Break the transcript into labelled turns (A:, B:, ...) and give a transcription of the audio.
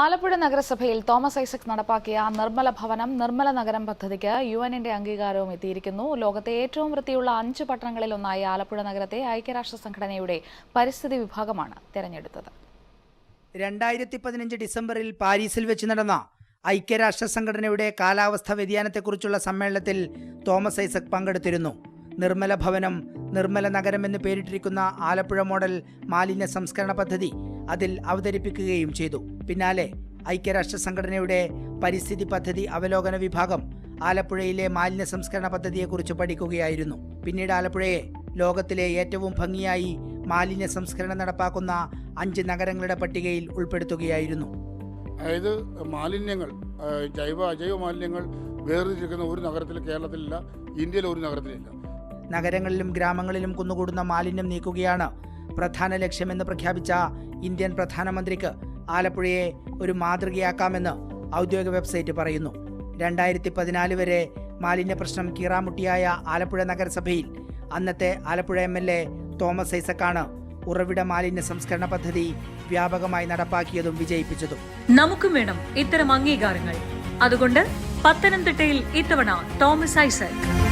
A: ആലപ്പുഴ നഗരസഭയിൽ തോമസ് ഐസക് നടപ്പാക്കിയ നിർമ്മല ഭവനം നിർമ്മല നഗരം പദ്ധതിക്ക് യു എന്നിന്റെ അംഗീകാരവും എത്തിയിരിക്കുന്നു. ലോകത്തെ ഏറ്റവും വൃത്തിയുള്ള അഞ്ച് പട്ടണങ്ങളിൽ ഒന്നായി ആലപ്പുഴ നഗരത്തെ ഐക്യരാഷ്ട്ര സംഘടനയുടെ പരിസ്ഥിതി വിഭാഗമാണ് തെരഞ്ഞെടുത്തത്.
B: രണ്ടായിരത്തി പതിനഞ്ച് ഡിസംബറിൽ പാരീസിൽ വെച്ച് നടന്ന ഐക്യരാഷ്ട്ര സംഘടനയുടെ കാലാവസ്ഥാ വ്യതിയാനത്തെക്കുറിച്ചുള്ള സമ്മേളനത്തിൽ തോമസ് ഐസക് പങ്കെടുത്തിരുന്നു. നിർമ്മല ഭവനം നിർമ്മല നഗരം എന്ന് പേരിട്ടിരിക്കുന്ന ആലപ്പുഴ മോഡൽ മാലിന്യ സംസ്കരണ പദ്ധതി അതിൽ അവതരിപ്പിക്കുകയും ചെയ്തു. പിന്നാലെ ഐക്യരാഷ്ട്ര സംഘടനയുടെ പരിസ്ഥിതി പദ്ധതി അവലോകന വിഭാഗം ആലപ്പുഴയിലെ മാലിന്യ സംസ്കരണ പദ്ധതിയെക്കുറിച്ച് പഠിക്കുകയായിരുന്നു. പിന്നീട് ആലപ്പുഴയെ ലോകത്തിലെ ഏറ്റവും ഭംഗിയായി മാലിന്യ സംസ്കരണം നടപ്പാക്കുന്ന അഞ്ച് നഗരങ്ങളുടെ പട്ടികയിൽ ഉൾപ്പെടുത്തുകയായിരുന്നു.
C: അതായത് മാലിന്യങ്ങൾ ജൈവ അജൈവ മാലിന്യങ്ങൾ വേർതിരിച്ചിരിക്കുന്ന ഒരു നഗരത്തിൽ കേരളത്തിലില്ല ഇന്ത്യയിലെ ഒരു നഗരത്തിലില്ല.
B: നഗരങ്ങളിലും ഗ്രാമങ്ങളിലും കുന്നുകൂടുന്ന മാലിന്യം നീക്കുകയാണ് പ്രധാന ലക്ഷ്യമെന്ന് പ്രഖ്യാപിച്ച ഇന്ത്യൻ പ്രധാനമന്ത്രിക്ക് ആലപ്പുഴയെ ഒരു മാതൃകയാക്കാമെന്ന് ഔദ്യോഗിക വെബ്സൈറ്റ് പറയുന്നു. രണ്ടായിരത്തി പതിനാല് വരെ മാലിന്യ പ്രശ്നം കീറാമുട്ടിയായ ആലപ്പുഴ നഗരസഭയിൽ അന്നത്തെ Alappuzha M L A Thomas ഐസക്കാണ് ഉറവിട മാലിന്യ സംസ്കരണ പദ്ധതി വ്യാപകമായി നടപ്പാക്കിയതും വിജയിപ്പിച്ചതും.
D: നമുക്കും വേണം ഇത്തരം അംഗീകാരങ്ങൾ. അതുകൊണ്ട് പത്തനംതിട്ടയിൽ ഇത്തവണ തോമസ് ഐസക്.